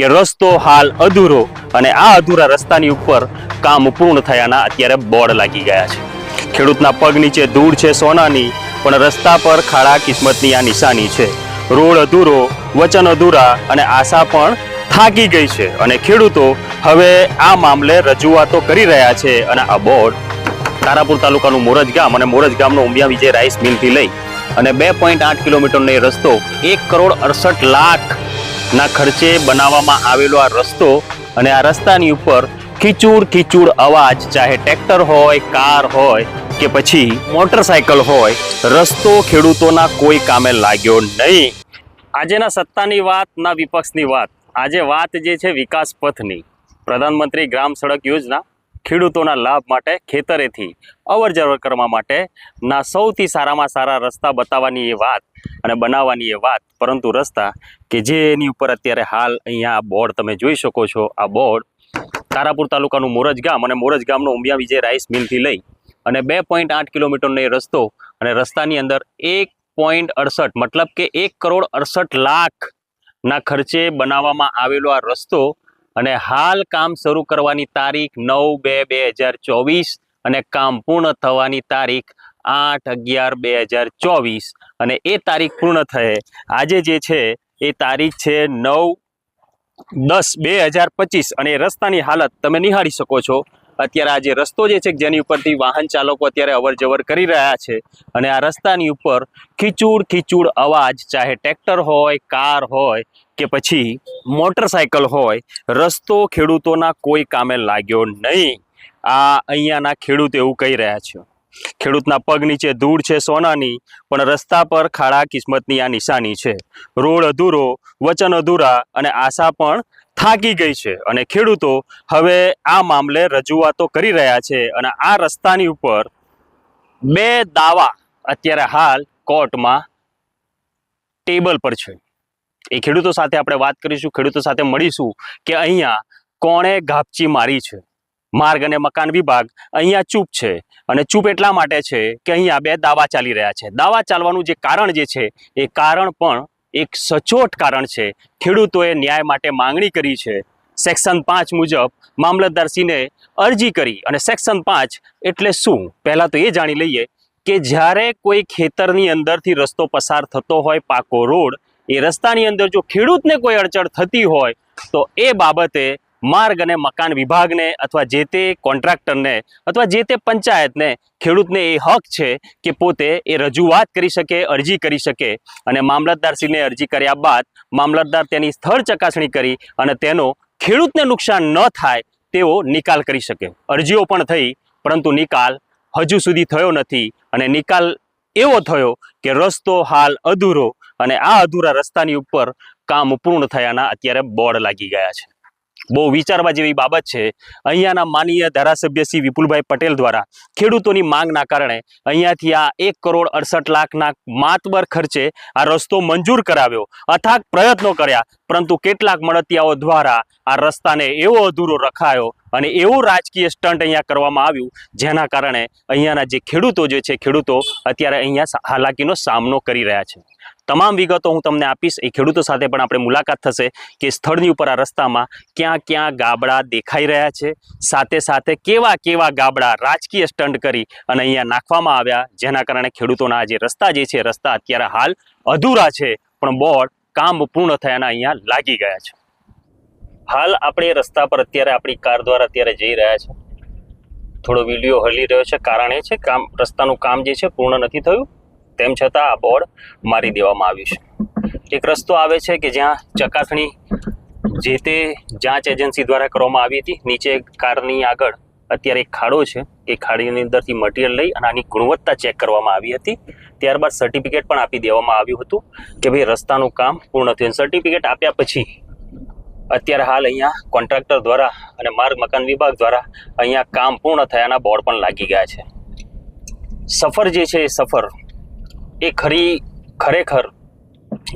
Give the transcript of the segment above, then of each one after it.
કે રસ્તો હાલ અધૂરો અને આ અધૂરા રસ્તાની ઉપર કામ પૂર્ણ થયાના અત્યારે બોર્ડ લાગી ગયા છે. ખેડૂતના પગ નીચે ધૂળ છે સોનાની, પણ રસ્તા પર ખાડા કિસ્મતની આ નિશાની છે. રોડ અધૂરો, વચન અધૂરા અને આશા પણ થાકી ગઈ છે અને ખેડૂતો હવે આ મામલે રજૂઆતો કરી રહ્યા છે અને આ બોર્ડ તારાપુર તાલુકાનું મોરજ ગામ અને મોરજ ગામનો ઉમિયા વિજય રાઈસ મિલથી લઈ અને બે પોઈન્ટ આઠ કિલોમીટરનો એ રસ્તો એક કરોડ અડસઠ લાખ ના ખર્ચે બનાવવામાં આવેલો આ રસ્તો અને આ રસ્તાની ઉપર ખીચુડ ખીચુડ અવાજ, ચાહે ટ્રેક્ટર હોય, કાર હોય કે પછી મોટરસાયકલ હોય, રસ્તો ખેડૂતોના કોઈ કામે લાગ્યો નહીં. આજેના સત્તાની વાત, ના વિપક્ષની વાત. આજે વાત જે છે વિકાસ પથની. પ્રધાનમંત્રી ગ્રામ સડક યોજના ખેડૂતોના લાભ માટે ખેતરેથી અવર જવર કરવા માટે ના સૌથી સારામાં સારા રસ્તા બતાવવાની એ વાત અને બનાવવાની એ વાત. પરંતુ રસ્તા કે જેની ઉપર અત્યારે હાલ અહીંયા બોર્ડ તમે જોઈ શકો છો, આ બોર્ડ તારાપુર તાલુકાનું મોરજ ગામ અને મોરજ ગામનો ઉમિયા વિજય રાઈસ મિલથી લઈ અને બે પોઈન્ટ આઠ કિલોમીટરનો એ રસ્તો અને રસ્તાની અંદર એક પોઈન્ટ અડસઠ મતલબ કે એક કરોડ અડસઠ લાખના ખર્ચે બનાવવામાં આવેલો આ રસ્તો અને હાલ કામ શરૂ કરવાની તારીખ નવ બે બે હજાર ચોવીસ અને કામ પૂર્ણ થવાની તારીખ આઠ અગિયાર બે હજાર ચોવીસ. અને એ તારીખ પૂર્ણ થયે. આજે જે છે, એ તારીખ છે નવ દસ બે હજાર પચીસ. અને રસ્તાની હાલત તમે નિહાળી શકો છો. અત્યારે આ જે રસ્તો જે છે જેની ઉપરથી વાહન ચાલકો અત્યારે અવરજવર કરી રહ્યા છે અને આ રસ્તાની ઉપર ખીચુડ ખીચુડ અવાજ, ચાહે ટ્રેક્ટર હોય, કાર હોય કે પછી મોટરસાયકલ હોય, રસ્તો ખેડૂતોના કોઈ કામે લાગ્યો નહીં. આ અહીંયાના ખેડૂત એવું કહી રહ્યા છે. ખેડૂતના પગ નીચે ધૂળ છે સોનાની, પણ રસ્તા પર ખાડા કિસ્મતની આ નિશાની છે. રોડ અધૂરો, વચન અધૂરા અને આશા પણ થાકી ગઈ છે અને ખેડૂતો હવે આ મામલે રજૂઆતો કરી રહ્યા છે અને આ રસ્તાની ઉપર બે દાવા અત્યારે હાલ કોર્ટમાં ટેબલ પર છે. એ ખેડૂતો સાથે આપણે વાત કરીશું, ખેડૂતો સાથે મળીશું કે અહીંયા કોણે ગાપચી મારી છે. માર્ગ અને મકાન વિભાગ અહીંયા ચૂપ છે અને ચૂપ એટલા માટે છે કે અહીંયા બે દાવા ચાલી રહ્યા છે. દાવા ચાલવાનું જે કારણ જે છે, એ કારણ પણ એક સચોટ કારણ છે. ખેડૂતોએ ન્યાય માટે માંગણી કરી છે. સેક્શન પાંચ મુજબ મામલતદારશ્રીને અરજી કરી અને સેક્શન પાંચ એટલે શું? પહેલાં તો એ જાણી લઈએ કે જ્યારે કોઈ ખેતરની અંદરથી રસ્તો પસાર થતો હોય, પાકો રોડ, એ રસ્તાની અંદર જો ખેડૂતને કોઈ અડચણ થતી હોય, તો એ બાબતે માર્ગ અને મકાન વિભાગને અથવા જે તે કોન્ટ્રાક્ટરને અથવા જે તે પંચાયતને ખેડૂતને એ હક છે કે પોતે એ રજૂઆત કરી શકે, અરજી કરી શકે. અને મામલતદારશ્રીને અરજી કર્યા બાદ મામલતદાર તેની સ્થળ ચકાસણી કરી અને તેનો ખેડૂતને નુકસાન ન થાય તેવો નિકાલ કરી શકે. અરજીઓ પણ થઈ, પરંતુ નિકાલ હજુ સુધી થયો નથી. અને નિકાલ એવો થયો કે રસ્તો હાલ અધૂરો અને આ અધૂરા રસ્તાની ઉપર કામ પૂર્ણ થયાના અત્યારે બોર્ડ લાગી ગયા છે. બહુ વિચારવા જેવી બાબત છે. અહીંયાના માનીય ધારાસભ્ય શ્રી વિપુલભાઈ પટેલ દ્વારા ખેડૂતોની માંગના કારણે અહીંયાથી આ એક કરોડ અડસઠ લાખના માતબર ખર્ચે આ રસ્તો મંજૂર કરાવ્યો. અથાગ પ્રયત્નો કર્યા, પરંતુ કેટલાક મળતિયાઓ દ્વારા આ રસ્તાને એવો અધૂરો રખાયો અને એવું રાજકીય સ્ટન્ટ અહીંયા કરવામાં આવ્યું, જેના કારણે અહીંયાના જે ખેડૂતો જે છે, ખેડૂતો અત્યારે અહીંયા હાલાકીનો સામનો કરી રહ્યા છે. તમામ વિગતો હું તમને આપીશ. એ ખેડૂતો સાથે પણ આપણે મુલાકાત થશે કે સ્થળની ઉપર આ રસ્તામાં ક્યાં ક્યાં ગાબડા દેખાઈ રહ્યા છે. સાથે સાથે કેવા કેવા ગાબડા રાજકીય સ્ટન્ટ કરી અને અહીંયા નાખવામાં આવ્યા, જેના કારણે ખેડૂતોના જે રસ્તા જે છે, રસ્તા અત્યારે હાલ અધૂરા છે, પણ બોર્ડ કામ પૂર્ણ થયાના અહીંયા લાગી ગયા છે. હાલ આપણે રસ્તા પર અત્યારે આપણી કાર દ્વારા અત્યારે જઈ રહ્યા છે. થોડો વીડિયો હલી રહ્યો છે. કારણ એ છે કામ રસ્તાનું કામ જે છે, પૂર્ણ નથી થયું. તેમ છતાં આ બોર્ડ મારી દેવામાં આવ્યું છે. એક રસ્તો આવે છે કે જ્યાં ચકાસણી જે તે જાંચ એજન્સી દ્વારા કરવામાં આવી હતી, નીચે કારની આગળ અત્યારે એક ખાડો છે. એ ખાડીની અંદરથી મટીરિયલ લઈ અને આની ગુણવત્તા ચેક કરવામાં આવી હતી. ત્યારબાદ સર્ટિફિકેટ પણ આપી દેવામાં આવ્યું હતું કે ભાઈ રસ્તાનું કામ પૂર્ણ થયું. સર્ટિફિકેટ આપ્યા પછી અત્યારે હાલ અહીંયા કોન્ટ્રાક્ટર દ્વારા અને માર્ગ મકાન વિભાગ દ્વારા અહીંયા કામ પૂર્ણ થયાના બોર્ડ પણ લાગી ગયા છે. સફર જે છે એ સફર એ ખરી, ખરેખર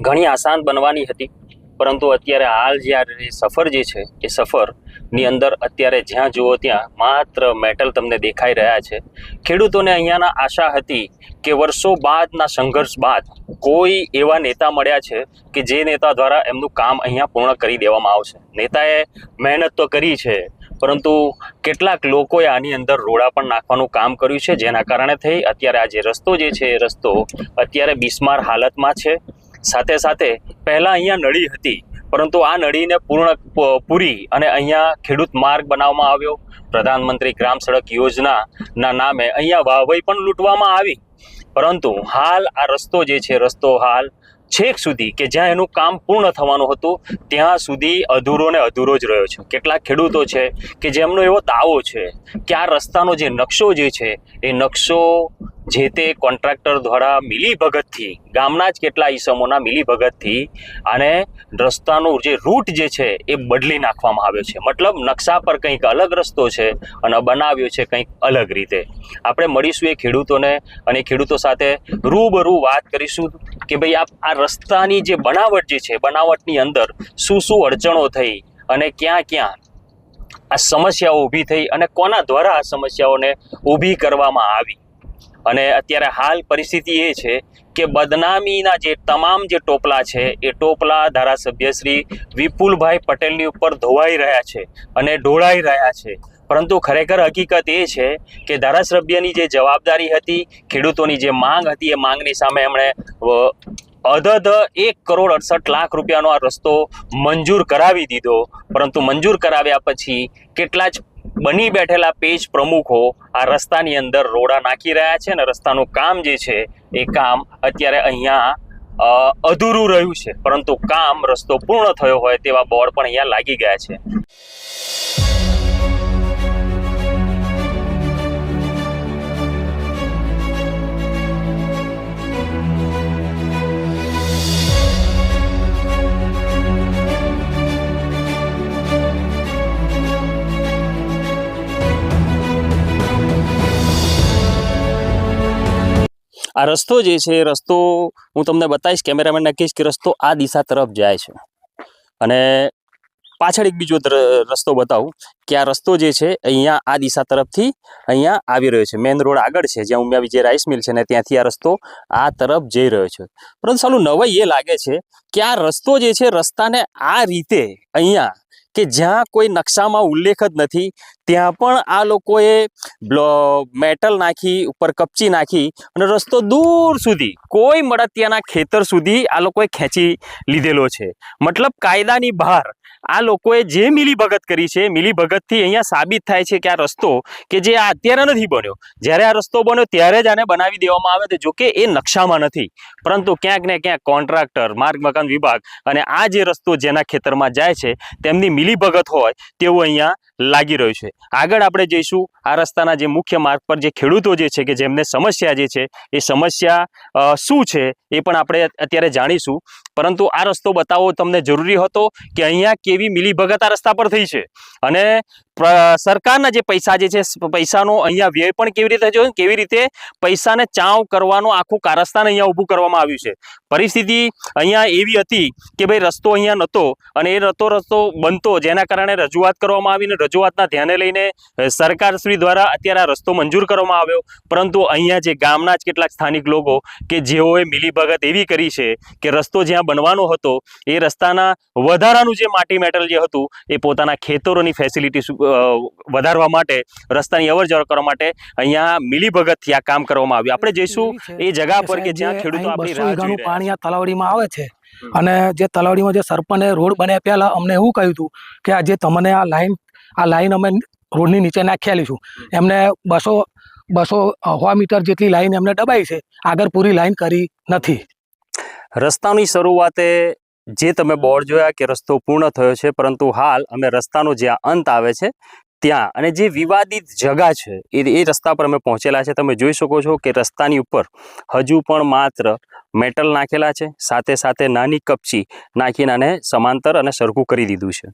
ઘણી આસાન બનવાની હતી. પરંતુ અત્યારે હાલ જ્યારે સફર જે છે, એ સફરની અંદર અત્યારે જ્યાં જુઓ ત્યાં માત્ર મેટલ તમને દેખાઈ રહ્યા છે. ખેડૂતોને અહીંયાના આશા હતી કે વર્ષો બાદના સંઘર્ષ બાદ કોઈ એવા નેતા મળ્યા છે કે જે નેતા દ્વારા એમનું કામ અહીંયા પૂર્ણ કરી દેવામાં આવશે. નેતાએ મહેનત તો કરી છે પરંતુ કેટલાક લોકોએ આની અંદર રોડા પણ નાખવાનું કામ કર્યું છે, જેના કારણે થઈ અત્યારે આ જે રસ્તો જે છે, એ રસ્તો અત્યારે બિસ્માર હાલતમાં છે. સાથે સાથે પહેલાં અહીંયા નળી હતી, પરંતુ આ નળીને પૂર્ણ પૂરી અને અહીંયા ખેડૂત માર્ગ બનાવવામાં આવ્યો. પ્રધાનમંત્રી ગ્રામ સડક યોજનાના નામે અહીંયા વાવઈ પણ લૂંટવામાં આવી. પરંતુ હાલ આ રસ્તો જે છે, રસ્તો હાલ છેક સુધી કે જ્યાં એનું કામ પૂર્ણ થવાનું હતું, ત્યાં સુધી અધૂરો ને અધૂરો જ રહ્યો છે. કેટલાક ખેડૂતો છે કે જેમનો એવો દાવો છે કે આ રસ્તાનો જે નકશો જે છે, એ નકશો જે તે કોન્ટ્રાક્ટર દ્વારા મિલીભગતથી, ગામના જ કેટલા ઈસમોના મિલીભગતથી અને રસ્તાનો જે રૂટ જે છે એ બદલી નાખવામાં આવ્યો છે. મતલબ નકશા પર કંઈક અલગ રસ્તો છે અને બનાવ્યો છે કંઈક અલગ રીતે. આપણે મળીશું એ ખેડૂતોને અને ખેડૂતો સાથે રૂબરૂ વાત કરીશું કે ભાઈ આ આ રસ્તાની જે બનાવટ જે છે, બનાવટની અંદર શું શું અડચણો થઈ અને ક્યાં ક્યાં આ સમસ્યાઓ ઊભી થઈ અને કોના દ્વારા આ સમસ્યાઓને ઊભી કરવામાં આવી. અને અત્યારે હાલ પરિસ્થિતિ એ છે કે બદનામીના જે તમામ જે ટોપલા છે, એ ટોપલા ધારાસભ્ય શ્રી વિપુલભાઈ પટેલની ઉપર ધોવાઈ રહ્યા છે અને ઢોળાઈ રહ્યા છે. પરંતુ ખરેખર હકીકત એ છે કે ધારાસભ્યની જે જવાબદારી હતી, ખેડૂતોની જે માંગ હતી, એ માંગની સામે એમણે અધધ એક કરોડ અડસઠ લાખ રૂપિયાનો આ રસ્તો મંજૂર કરાવી દીધો. પરંતુ મંજૂર કરાવ્યા પછી કેટલા જ બની બેઠેલા પેજ પ્રમુખો આ રસ્તાની અંદર રોડા નાખી રહ્યા છે અને રસ્તાનું કામ જે છે એ કામ અત્યારે અહીંયા અધૂરું રહ્યું છે. પરંતુ કામ રસ્તો પૂર્ણ થયો હોય તેવા બોર્ડ પણ અહીંયા લાગી ગયા છે. આ રસ્તો જે છે, એ રસ્તો હું તમને બતાવીશ કેમેરામેનને કહીશ કે રસ્તો આ દિશા તરફ જાય છે. અને પાછળ એક બીજો રસ્તો બતાવું કે આ રસ્તો જે છે, અહીંયા આ દિશા તરફથી અહીંયા આવી રહ્યો છે. મેન રોડ આગળ છે, જ્યાં ઉમિયાવી જે રાઈસ મિલ છે ને ત્યાંથી આ રસ્તો આ તરફ જઈ રહ્યો છે. પરંતુ સાલું નવાઈ એ લાગે છે કે આ રસ્તો જે છે, રસ્તાને આ રીતે અહીંયા કે જ્યાં કોઈ નકશામાં ઉલ્લેખ જ નથી ત્યાં પણ આ લોકોએ મેટલ નાખી, ઉપર કપચી નાખી અને રસ્તો દૂર સુધી, કોઈ મળતિયાના ખેતર સુધી આ લોકોએ ખેંચી લીધેલો છે. મતલબ કાયદાની બહાર આ લોકોએ જે મિલીભગત કરી છે, મિલીભગતથી અહીંયા સાબિત થાય છે કે આ રસ્તો કે જે આ અત્યારે નથી બન્યો. જ્યારે આ રસ્તો બન્યો ત્યારે જ આને બનાવી દેવામાં આવે છે જોકે એ નકશામાં નથી. પરંતુ ક્યાંક ને ક્યાંક કોન્ટ્રાક્ટર, માર્ગ, મકાન વિભાગ અને આ જે રસ્તો જેના ખેતરમાં જાય છે, તેમની મિલીભગત હોય તેવું અહીંયા લાગી રહ્યું છે. આગળ આપણે જઈશું આ રસ્તાના જે મુખ્ય માર્ગ પર જે ખેડૂતો જે છે કે જેમને સમસ્યા જે છે, એ સમસ્યા શું છે એ પણ આપણે અત્યારે જાણીશું. પરંતુ આ રસ્તો બતાવવો તમને જરૂરી હતો કે અહીંયા કેવી મિલીભગત આ રસ્તા પર થઈ છે. અને સરકારના જે પૈસા જે છે પૈસાનો અહીંયા વ્યય પણ કેવી રીતે થયો, કેવી રીતે પૈસાને ચાવ કરવાનો આખું કારસ્તાન અહીંયા ઊભું કરવામાં આવ્યું છે. પરિસ્થિતિ અહીંયા એવી હતી કે ભાઈ રસ્તો અહીંયા નહોતો અને એ રસ્તો રસ્તો બનતો જેના કારણે રજૂઆત કરવામાં આવીને રજૂઆતના ધ્યાને લઈને અ, સરકારશ્રી દ્વારા અત્યારે આ રસ્તો મંજૂર કરવામાં આવ્યો. પરંતુ અહીંયા જે ગામના જ કેટલાક સ્થાનિક લોકો કે જેઓએ મિલીભગત એવી કરી છે કે રસ્તો જ્યાં બનવાનો હતો એ રસ્તાના વધારાનું જે માટી મેટલ જે હતું એ પોતાના ખેતરોની ફેસિલિટી વધારવા માટે રસ્તાની અવર જવર કરવા માટે અહીંયા મિલીભગતથી આ કામ કરવામાં આવ્યું. આપણે જઈશું એ જગા પર કે જ્યાં ખેડૂતો આપણી પાણી આ તલાવડીમાં આવે છે અને જે તલાવડીમાં જે સરપંચે રોડ બન્યા પહેલા અમને એવું કહ્યું હતું કે આજે તમને આ લાઈન આ લાઈન અમે રોડની નીચે નાખેલી છું. એમને બસો બસો સો મીટર જેટલી લાઈન એમને દબાઈ છે. આગળ પૂરી લાઈન કરી નથી. રસ્તાની શરૂઆતે જે તમે બોર્ડ જોયા કે રસ્તો પૂર્ણ થયો છે પરંતુ હાલ અમે રસ્તાનો જ્યાં અંત આવે છે ત્યાં અને જે વિવાદિત જગા છે એ એ રસ્તા પર અમે પહોંચેલા છે. તમે જોઈ શકો છો કે રસ્તાની ઉપર હજુ પણ માત્ર મેટલ નાખેલા છે. સાથે સાથે નાની કપચી નાખીને આને સમાંતર અને સરખું કરી દીધું છે.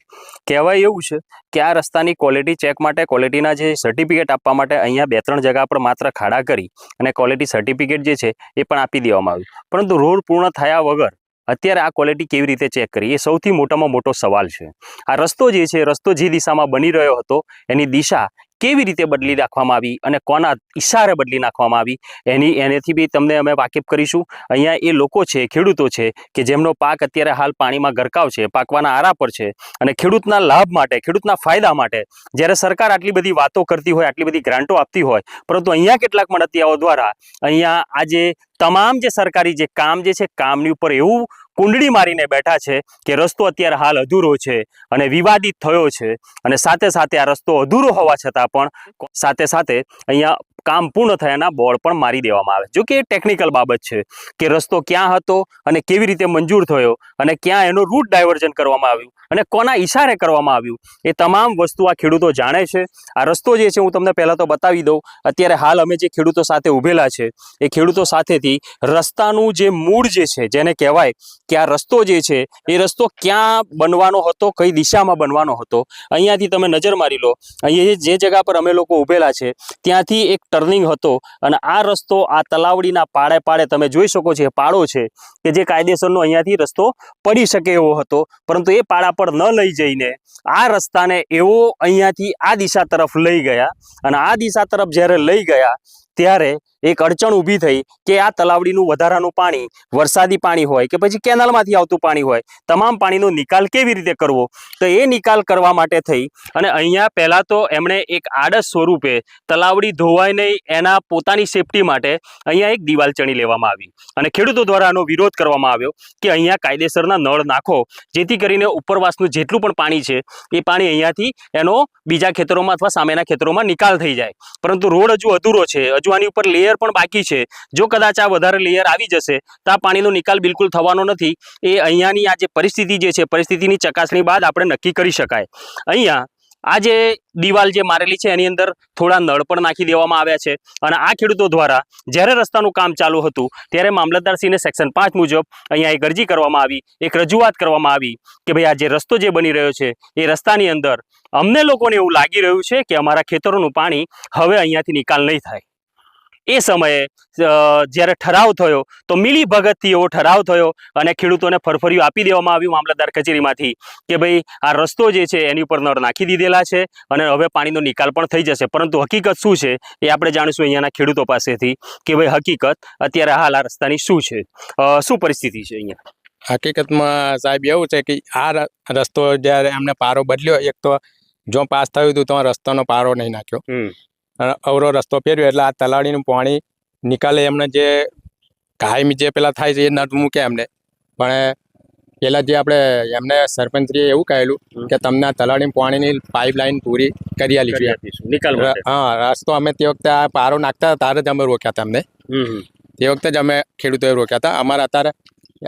કહેવાય એવું છે કે આ રસ્તાની ક્વોલિટી ચેક માટે ક્વોલિટીના જે સર્ટિફિકેટ આપવા માટે અહીંયા બે ત્રણ જગા પર માત્ર ખાડા કરી અને ક્વોલિટી સર્ટિફિકેટ જે છે એ પણ આપી દેવામાં આવ્યું. પરંતુ રોડ પૂર્ણ થયા વગર અત્યારે આ ક્વોલિટી કેવી રીતે ચેક કરી એ સૌથી મોટામાં મોટો સવાલ છે. આ રસ્તો જે છે, રસ્તો જે દિશામાં બની રહ્યો હતો, એની દિશા કેવી રીતે બદલી નાખવામાં આવી અને કોના ઈશારે બદલી નાખવામાં આવી, એની, એનેથી બી તમને અમે વાકેફ કરીશું. અહીંયા એ લોકો છે, ખેડૂતો છે, કે જેમનો પાક અત્યારે હાલ પાણીમાં ગરકાવ છે, પાકવાના આરા પર છે અને ખેડૂતના લાભ માટે, ખેડૂતના ફાયદા માટે જ્યારે સરકાર આટલી બધી વાતો કરતી હોય, આટલી બધી ગ્રાન્ટો આપતી હોય, પરંતુ અહીંયા કેટલાક મળતિયાઓ દ્વારા અહીંયા આજે તમામ જે સરકારી જે કામ જે છે, કામની ઉપર એવું કુંડળી મારીને બેઠા છે કે રસ્તો અત્યારે હાલ અધૂરો છે અને વિવાદિત થયો છે. અને સાથે સાથે આ રસ્તો અધૂરો હોવા છતાં પણ સાથે સાથે અહીંયા કામ પૂર્ણ થયાના બોર્ડ પણ મારી દેવામાં આવે. જો કે એ ટેકનિકલ બાબત છે કે રસ્તો ક્યાં હતો અને કેવી રીતે મંજૂર થયો અને ક્યાં એનું રૂટ ડાયવર્ઝન કરવામાં આવ્યું અને કોના ઈશારે કરવામાં આવ્યું એ તમામ વસ્તુ આ ખેડૂતો જાણે છે. આ રસ્તો જે છે હું તમને પહેલાં તો બતાવી દઉં. અત્યારે હાલ અમે જે ખેડૂતો સાથે ઊભેલા છે એ ખેડૂતો સાથેથી રસ્તાનું જે મૂળ જે છે જેને કહેવાય કે આ રસ્તો જે છે, એ રસ્તો ક્યાં બનવાનો હતો, કઈ દિશામાં બનવાનો હતો? અહીંયાથી તમે નજર મારી લો. અહીંયા જે જગ્યા પર અમે લોકો ઊભેલા છે, ત્યાંથી એક ટર્નિંગ હતો અને આ રસ્તો આ તલાવડીના પાડે પાડે તમે જોઈ શકો છો, એ પાડો છે કે જે કાયદેસરનો અહીંયાથી રસ્તો પડી શકે એવો હતો. પરંતુ એ પાડા પર ન લઈ જઈને આ રસ્તાને એવો અહીંયાથી આ દિશા તરફ લઈ ગયા. અને આ દિશા તરફ જ્યારે લઈ ગયા, ત્યારે એક અડચણ ઊભી થઈ કે આ તલાવડીનું વધારાનું પાણી, વરસાદી પાણી હોય કે પછી કેનાલમાંથી આવતું પાણી હોય, તમામ પાણીનો નિકાલ કેવી રીતે કરવો? તો એ નિકાલ કરવા માટે થઈ અને અહીંયા પહેલાં તો એમણે એક આડસ સ્વરૂપે તલાવડી ધોવાય નહીં એના પોતાની સેફટી માટે અહીંયા એક દિવાલ ચણી લેવામાં આવી. અને ખેડૂતો દ્વારા આનો વિરોધ કરવામાં આવ્યો કે અહીંયા કાયદેસરના નળ નાખો, જેથી કરીને ઉપરવાસનું જેટલું પણ પાણી છે, એ પાણી અહીંયાથી એનો બીજા ખેતરોમાં અથવા સામેના ખેતરોમાં નિકાલ થઈ જાય. પરંતુ રોડ હજુ અધૂરો છે, હજુ આની ઉપર લેયર પણ બાકી છે. જો કદાચ આ વધારે લેયર આવી જશે, તો આ પાણીનો નિકાલ બિલકુલ થવાનો નથી. એ અહીંયાની આ જે પરિસ્થિતિ જે છે, પરિસ્થિતિની ચકાસણી બાદ આપણે નક્કી કરી શકાય. અહીંયા આ જે દિવાલ જે મારેલી છે, એની અંદર થોડા નળ પણ નાખી દેવામાં આવ્યા છે અને આ ખેડૂતો દ્વારા જ્યારે રસ્તાનું કામ ચાલુ હતું, ત્યારે મામલતદારસિંહને સેક્શન પાંચ મુજબ અહીંયા એક અરજી કરવામાં આવી, એક રજૂઆત કરવામાં આવી કે ભાઈ આ જે રસ્તો જે બની રહ્યો છે, એ રસ્તાની અંદર અમને લોકોને એવું લાગી રહ્યું છે કે અમારા ખેતરોનું પાણી હવે અહીંયાથી નિકાલ નહીં થાય. એ સમયે જ્યારે ઠરાવ થયો તો મિલી ભગતથી એવો ઠરાવ થયો અને ખેડૂતોને ફરફરિયું આપી દેવામાં આવ્યું મામલતદાર કચેરીમાંથી કે ભાઈ આ રસ્તો જે છે એની ઉપર નળ નાખી દીધેલા છે અને હવે પાણીનો નિકાલ પણ થઈ જશે. પરંતુ હકીકત શું છે એ આપણે જાણીશું અહીંયાના ખેડૂતો પાસેથી કે ભાઈ હકીકત અત્યારે હાલ આ રસ્તાની શું છે. શું પરિસ્થિતિ છે અહીંયા? હકીકતમાં સાહેબ એવું છે કે આ રસ્તો જ્યારે એમને પારો બદલ્યો એક તો જો પાસ થયું હતું તો રસ્તાનો પારો નહીં નાખ્યો. અવરો રસ્તો પહેર્યો એટલે આ તલાડીનું પાણી નિકાલે એમને જે કાયમી જે પેલા થાય છે એ નટ મૂકે એમને. પણ પેલા જે આપણે એમને સરપંચશ્રીએ એવું કહેલું કે તમને આ તલાવડી પાણીની પાઇપલાઇન પૂરી કરી આલી નિકાલ હા રસ્તો અમે તે વખતે આ પારો નાખતા હતા ત્યારે જ અમે રોક્યા હતા અમને. તે વખતે જ અમે ખેડૂતોએ રોક્યા હતા. અમારે અત્યારે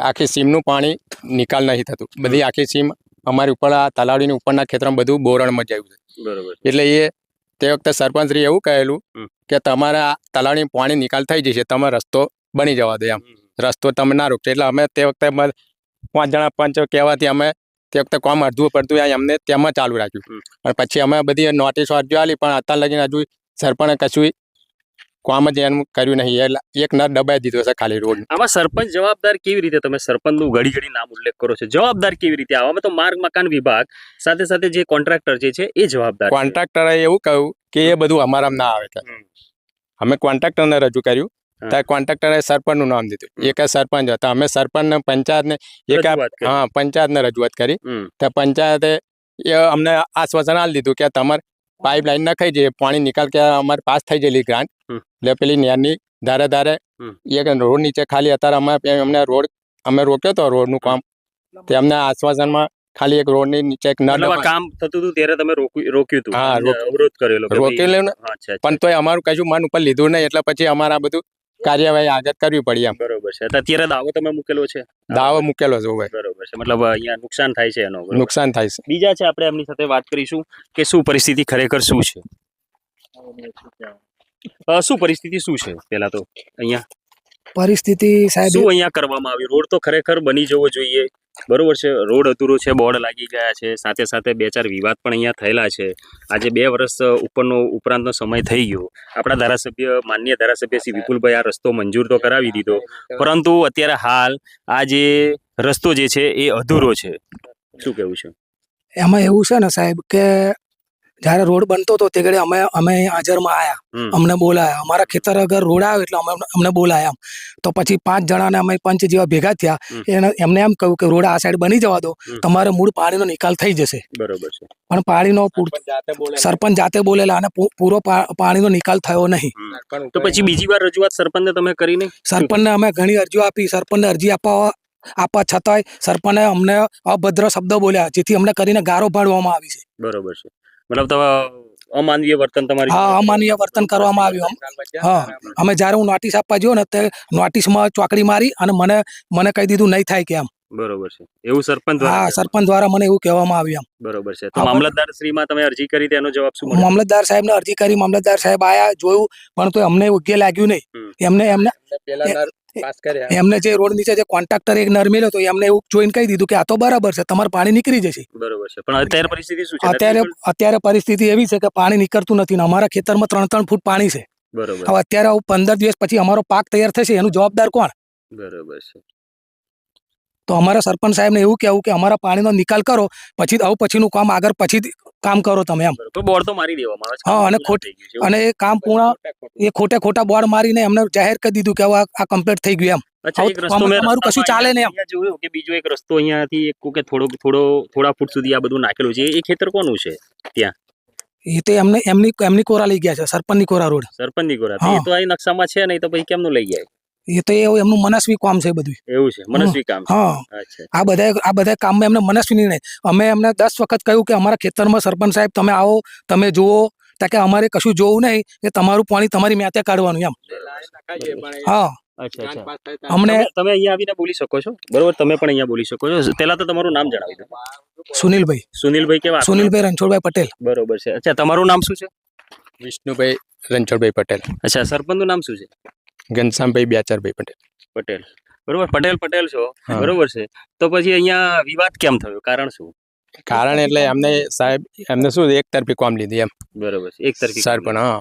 આખી સીમનું પાણી નિકાલ નહીં થતું. બધી આખી સીમ અમારી ઉપર આ તલાવડીની ઉપરના ખેતરમાં બધું બોરણમાં જ આવ્યું છે. એટલે એ તે વખતે સરપંચશ્રીએ એવું કહેલું કે તમારા તલાણી પાણી નિકાલ થઈ જશે તમે રસ્તો બની જવા દો એમ. રસ્તો તમે ના રોકશો. એટલે અમે તે વખતે પાંચ જણા પંચ કહેવાથી અમે તે વખતે કોમ અડધું પડતું અમને તેમાં ચાલુ રાખ્યું. અને પછી અમે બધી નોટિસો અરજીઓ આલી પણ અત્યાર લગીને હજુ સરપંચે કશું કામ જ એમ કર્યું નહીં. એટલે એક નર દબાઈ દીધો છે ખાલી રોડ. આમાં સરપંચ જવાબદાર કેવી રીતે? તમે સરપંચનું ઘડી ઘડી નામ ઉલ્લેખ કરો છો. જવાબદાર કેવી રીતે? આવામાં તો માર્ગ મકાન વિભાગ સાથે સાથે જે કોન્ટ્રાક્ટર જે છે એ જવાબદાર કોન્ટ્રાક્ટર એવું કહ્યું કે એ બધું અમારા ના આવે કે. અમે કોન્ટ્રાક્ટરને રજૂ કર્યું. ત્યારે કોન્ટ્રાક્ટરે સરપંચનું નામ દીધું. એક સરપંચ હતા. અમે સરપંચને પંચાયતને એક ને. હા પંચાયતને રજૂઆત કરી. તો પંચાયતે એ અમને આશ્વાસન આપી દીધું કે તમારે પાઇપલાઇન નખાઈ જઈએ. પાણી નિકાલ કે અમારે પાસ થઈ ગયેલી ગ્રાન્ટ. એટલે પેલી ધારે ધારે એક રોડ નીચે ખાલી અત્યારે અમે અમને રોડ અમે રોક્યો તો રોડનું કામ. તે અમને આશ્વાસનમાં ખાલી એક રોડની નીચે એક નળ કામ થતું હતું ત્યારે તમે રોક્યું હતું? હા, અવરોધ કરેલો ભાઈ- ને. પણ તોય અમારું કશું મન ઉપર લીધું નહીં એટલે પછી અમારે આ બધું કાર્યવાહી આગળ કરવી પડી એમ. બરોબર છે. અત્યારે દાવો તમે મૂકેલો છે? દાવો મૂકેલો છે બરોબર છે. મતલબ અહીંયા નુકસાન થાય છે એનો નુકસાન થાય છે. બીજા છે આપણે એમની સાથે વાત કરીશું કે શું પરિસ્થિતિ ખરેખર શું છે? શું પરિસ્થિતિ શું છે પેલા તો અહીંયા? પરિસ્થિતિ સાહેબ શું અહીંયા કરવામાં આવ્યું? રોડ તો ખરેખર બની જવો જોઈએ. બરોબર છે રોડ અધૂરો છે બોર્ડ લાગી ગયા છે. સાથે સાથે બે ચાર વિવાદ પણ અહીંયા થયેલા છે. આજે બે વર્ષ ઉપરનો ઉપરાંતનો સમય થઈ ગયો. આપણા ધારાસભ્ય માન્ય ધારાસભ્ય શ્રી વિપુલભાઈ આ રસ્તો મંજૂર તો કરાવી દીધો. પરંતુ અત્યારે હાલ આ જે રસ્તો જે છે એ અધૂરો છે. શું કેવું છે? એમાં એવું છે ને સાહેબ કે જ્યારે રોડ બનતો હતો તે ઘડી અમે અમે હાજરમાં આવ્યા અમને બોલાયા. અમારા ખેતર અગર રોડ આવ્યો એટલે અમે અમને બોલાયા એમ. તો પછી પાંચ જણાને અમે પંચ જેવા ભેગા થયા. એને એમને એમ કહ્યું કે રોડ આ સાઈડ બની જવા દો. તમારે મૂળ પાણીનો નિકાલ થઈ જશે. બરોબર છે. પણ પાણીનો સરપંચ જાતે બોલેલા. અને પૂરો પા- પાણીનો નિકાલ થયો નહીં. તો પછી બીજી વાર રજૂઆત સરપંચને તમે કરીને? સરપંચને અમે ઘણી અરજીઓ આપી. સરપંચને અરજી આપવા આપવા છતાંય સરપંચે અમને અભદ્ર શબ્દો બોલ્યા જેથી અમને કરીને ગારો ભાડવામાં આવી છે. બરોબર છે. મતલબ અમાનવીય વર્તન તમારી હા અમાનવીય વર્તન કરવામાં આવ્યું હા અમે જ્યારે હું નોટિસ આપવા ગયો ને તે નોટિસમાં ચોકડી મારી અને મને મને કહી દીધું નહીં થાય કે એમ બરોબર છે. એવું સરપંચ હા સરપંચ દ્વારા મને એવું કહેવામાં આવ્યું બરોબર છે. તો મામલતદાર શ્રીમાં તમે અરજી કરી તેનો જવાબ શું એમ મળ્યો? મામલતદાર સાહેબને અરજી કરી મામલતદાર સાહેબ આયા જોયું પણ તો અમને યોગ્ય લાગ્યું નહીં. એમને એમને એમને જે રોડ નીચે જે કોન્ટ્રાક્ટર એક નરમેલો તો એમને એવું જોઈને કહી દીધું કે આ તો બરાબર છે તમારે પાણી નીકળી જશે. બરોબર છે પણ અત્યારે પરિસ્થિતિ શું છે? અત્યારે અત્યારે પરિસ્થિતિ એવી છે કે પાણી નીકળતું નથી ને અમારા ખેતરમાં ત્રણ ત્રણ ફૂટ પાણી છે. બરોબર. હવે અત્યારે પંદર દિવસ પછી અમારો પાક તૈયાર થશે એનું જવાબદાર કોણ? બરોબર છે. તો અમારા સરપંચ સાહેબને એવું કહેવું કે અમારા પાણીનો નિકાલ કરો પછી આવું પછીનું કામ આગળ પછી કામ કરો તમે એમ. તો બોર્ડ તો મારી દેવામાં આવે હા, અને ખોટ- ગયું. અને એ કામ પૂર્ણ એ ખોટે ખોટા બોર્ડ મારીને એમને જાહેર કરી દીધું કે આ- કમ્પ્લીટ થઈ ગયું એમ. તમારું કશું ચાલે નહીં જોયું કે બીજો એક રસ્તો અહીંયાથી કે થોડો થોડો થોડા ફૂટ સુધી આ બધું નાખેલું છે. એ ખેતર કોનું છે એ તો એમને એમની એમની કોરા લઈ ગયા છે સરપંચની કોરા રોડ. સરપંચની કોરા. એ તો અહીં નકશામાં છે નહીં તો પછી કેમનું લઈ જાય? એ તો એમનું મનસ્વી કામ છે બધું. એવું છે મનસ્વી કામ. હા. આ બધા આ બધા કામમાં એમને મનસ્વી નિર્ણય. અમે એમને દસ વખત કહ્યું કે અમારા ખેતરમાં સરપંચ સાહેબ તમે આવો તમે જુઓ તા કે અમારે કશું જોવું નહીં કે તમારું પાણી તમારી મેતે કાઢવાનું એમ. હા. અમને તમે- તમે અહીંયા આવીને બોલી શકો છો? બરોબર તમે પણ અહીંયા બોલી શકો છો. પહેલા તો તમારું નામ જણાવી દો. સુનિલભાઈ. સુનિલભાઈ કેવા? સુનિલભાઈ રણછોડભાઈ પટેલ. બરોબર છે. અચ્છા તમારું નામ શું છે? વિષ્ણુભાઈ રણછોડભાઈ પટેલ. અચ્છા સરપંચનું નામ શું છે? ઘનશ્યામભાઈ બ્યાચારભાઈ પટેલ. પટેલ. બરોબર? પટેલ પટેલ છો? બરોબર છે. તો પછી અહીંયા વિવાદ કેમ થયો? કારણ શું? કારણ એટલે એમને સાહેબ એમને શું એક તરફી કોમ લીધી એમ. બરોબર એક તરફી સર પણ હા.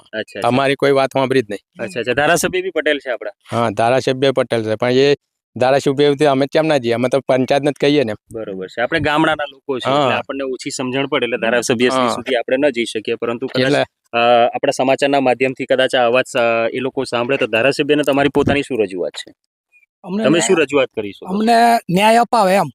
અમારી કોઈ વાત સાંભળી જ નહીં. અચ્છા અચ્છા. ધારાસભ્ય બી પટેલ છે આપડા હા ધારાસભ્ય પટેલ છે. પણ એ ધારાસભ્ય અમે કેમ ના જઈએ? અમે તો પંચાયત જ કહીએ ને બરોબર છે. આપણે ગામડાના લોકો છે આપણને ઓછી સમજણ પડે એટલે ધારાસભ્ય સુધી આપણે ન જઈ શકીએ. પરંતુ એટલે આપણા સમાચારના માધ્યમથી કદાચ આ અવાજ એ લોકો સાંભળે તો ધારાસભ્યને તમારી પોતાની શું રજૂઆત છે? તમે શું રજૂઆત કરીશું અમને ન્યાય અપાવે એમ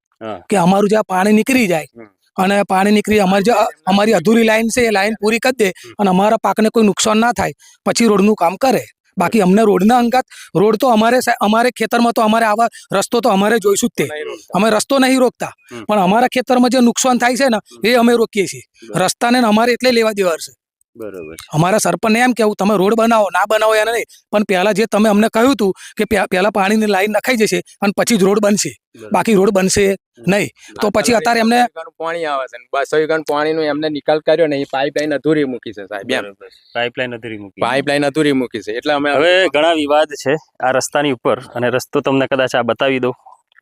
કે અમારું જે પાણી નીકળી જાય અને પાણી નીકળી અમારી જે અમારી અધૂરી લાઈન છે એ લાઈન પૂરી કરી દે અને અમારા પાકને કોઈ નુકસાન ના થાય પછી રોડનું કામ કરે. બાકી અમને રોડના અંગત રોડ તો અમારે અમારે ખેતરમાં તો અમારે આવા રસ્તો તો અમારે જોઈશું જ તે. અમે રસ્તો નહીં રોકતા. પણ અમારા ખેતરમાં જે નુકસાન થાય છે ને એ અમે રોકીએ છીએ. રસ્તાને અમારે એટલે લેવા દેવા છે. બરોબર. અમારા સરપંચને એમ કેવું તમે રોડ બનાવો ના બનાવો એને નહીં. પણ પહેલા જે તમે અમને કહ્યું હતું કે પહેલા પાણીની લાઈન નખાઈ જશે અને પછી જ રોડ બનશે. બાકી રોડ બનશે નહીં. તો પછી અત્યારે એમને પાણી આવે છે બસો વીઘાનું પાણીનો એમને નિકાલ કર્યો ને એ પાઇપલાઇન અધૂરી મૂકી છે સાહેબ એમ. પાઇપલાઇન અધૂરી મૂકી. પાઇપલાઇન અધૂરી મૂકી છે એટલે અમે હવે ઘણા વિવાદ છે આ રસ્તાની ઉપર અને રસ્તો તમને કદાચ આ બતાવી દો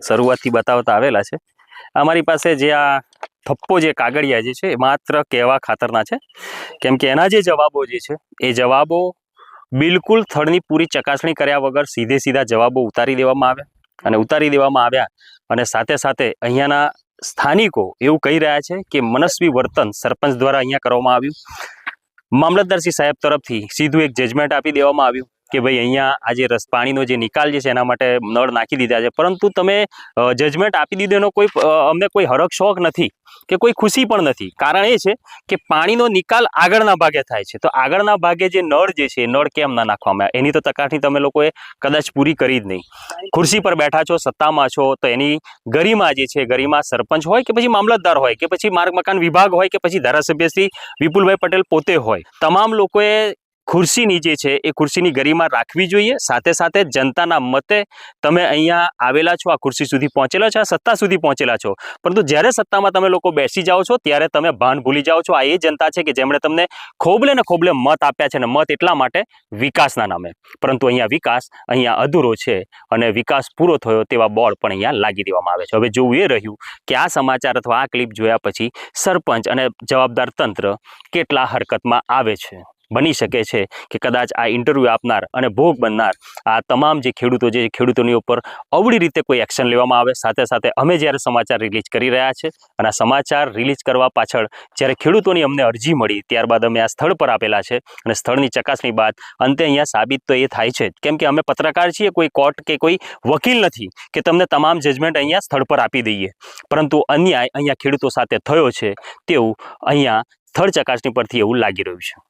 શરૂઆતથી બતાવતા આવેલા છે. અમારી પાસે જે આ થપ્પો જે કાગળિયા જે છે એ માત્ર કહેવા ખાતરના છે. કેમ કે એના જે જવાબો જે છે, એ જવાબો બિલકુલ થળની પૂરી ચકાસણી કર્યા વગર સીધે સીધા જવાબો ઉતારી દેવામાં આવ્યા અને ઉતારી દેવામાં આવ્યા અને સાથે સાથે અહીંયાના સ્થાનિકો એવું કહી રહ્યા છે કે મનસ્વી વર્તન સરપંચ દ્વારા અહીંયા કરવામાં આવ્યું. મામલતદારસિંહ સાહેબ તરફથી સીધું એક જજમેન્ટ આપી દેવામાં આવ્યું. કે ભાઈ અહીંયા આ જે રસ, પાણીનો જે નિકાલ જે છે એના માટે નળ નાખી દીધા છે. પરંતુ તમે જજમેન્ટ આપી દીધો એનો કોઈ અમને કોઈ હરખ શોખ નથી કે કોઈ ખુશી પણ નથી. કારણ એ છે કે પાણીનો નિકાલ આગળના ભાગે થાય છે. તો આગળના ભાગે જે નળ જે છે નળ કેમ ના નાખવામાં આવે? એની તો તકાઠી તમે લોકોએ કદાચ પૂરી કરી જ નહીં. ખુરશી પર બેઠા છો, સત્તામાં છો, તો એની ગરિમા જે છે, ગરિમા સરપંચ હોય કે પછી મામલતદાર હોય કે પછી માર્ગ, મકાન વિભાગ હોય કે પછી ધારાસભ્ય શ્રી વિપુલભાઈ પટેલ પોતે હોય. તમામ લોકોએ ખુરશીની જે છે એ ખુરશીની ગરિમા રાખવી જોઈએ. સાથે સાથે જનતાના મતે તમે અહીંયા આવેલા છો, આ ખુરશી સુધી પહોંચેલા છો, આ સત્તા સુધી પહોંચેલા છો. પરંતુ જ્યારે સત્તામાં તમે લોકો બેસી જાઓ છો, ત્યારે તમે ભાન ભૂલી જાઓ છો. આ એ જનતા છે કે જેમણે તમને ખોબલે ને ખોબલે મત આપ્યા છે અને મત એટલા માટે વિકાસના નામે. પરંતુ અહીંયા વિકાસ અહીંયા અધૂરો છે અને વિકાસ પૂરો થયો તેવા બોર્ડ પણ અહીંયા લાગી દેવામાં આવે છે. હવે જોવું એ રહ્યું કે આ સમાચાર અથવા આ ક્લિપ જોયા પછી સરપંચ અને જવાબદાર તંત્ર કેટલા હરકતમાં આવે છે? બની શકે છે કે કદાચ આ ઇન્ટરવ્યૂ આપનાર અને ભોગ બનનાર આ તમામ જે ખેડૂતો જે ખેડૂતોની ઉપર અવળી રીતે કોઈ એક્શન લેવામાં આવે. સાથે સાથે અમે જ્યારે સમાચાર રિલીઝ કરી રહ્યા છે અને આ સમાચાર રિલીઝ કરવા પાછળ જ્યારે ખેડૂતોની અમને અરજી મળી ત્યારબાદ અમે આ સ્થળ પર આપેલા છે અને સ્થળની ચકાસણી બાદ અંતે અહીંયા સાબિત તો એ થાય છે કેમ કે અમે પત્રકાર છીએ, કોઈ કોર્ટ કે કોઈ વકીલ નથી કે તમને તમામ જજમેન્ટ અહીંયા સ્થળ પર આપી દઈએ. પરંતુ અન્યાય અહીંયા ખેડૂતો સાથે થયો છે તેવું અહીંયા સ્થળ ચકાસણી પરથી એવું લાગી રહ્યું છે.